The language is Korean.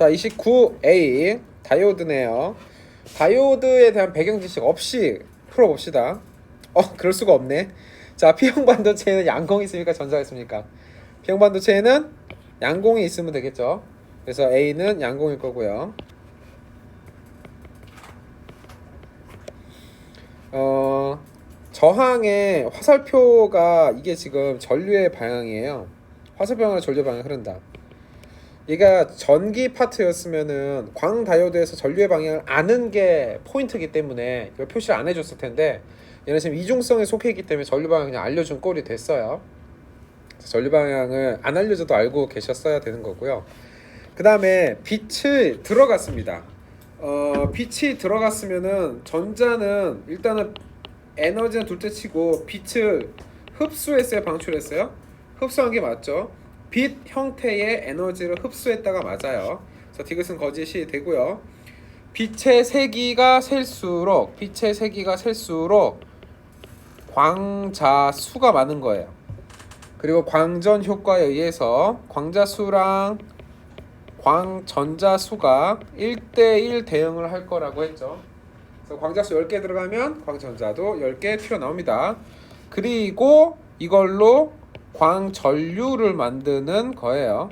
자, 29A 다이오드네요. 다이오드에 대한 배경 지식 없이 풀어봅시다. 어, 그럴 수가 없네. 자, P형 반도체에는 양공이 있습니까? 전자가 있습니까? P형 반도체에는 양공이 있으면 되겠죠. 그래서 A는 양공일 거고요. 어, 저항의 화살표가 이게 지금 전류의 방향이에요. 화살표 방향으로 전류 방향이 흐른다. 얘가 전기 파트였으면은 광 다이오드에서 전류의 방향을 아는 게 포인트이기 때문에 이걸 표시를 안 해줬을 텐데 얘는 지금 이중성에 속해 있기 때문에 전류 방향 그냥 알려준 꼴이 됐어요. 전류 방향을 안 알려줘도 알고 계셨어야 되는 거고요. 그 다음에 빛이 들어갔습니다. 어, 빛이 들어갔으면은 전자는 일단은 에너지는 둘째치고 빛을 흡수했어요, 방출했어요? 흡수한 게 맞죠? 빛 형태의 에너지를 흡수했다가 맞아요. 그래서 디귿은 거짓이 되고요. 빛의 세기가 셀수록 빛의 세기가 셀수록 광자 수가 많은 거예요. 그리고 광전 효과에 의해서 광자 수랑 광전자 수가 1대1 대응을 할 거라고 했죠. 그래서 광자수 10개 들어가면 광전자도 10개 튀어나옵니다. 그리고 이걸로 광전류를 만드는 거예요.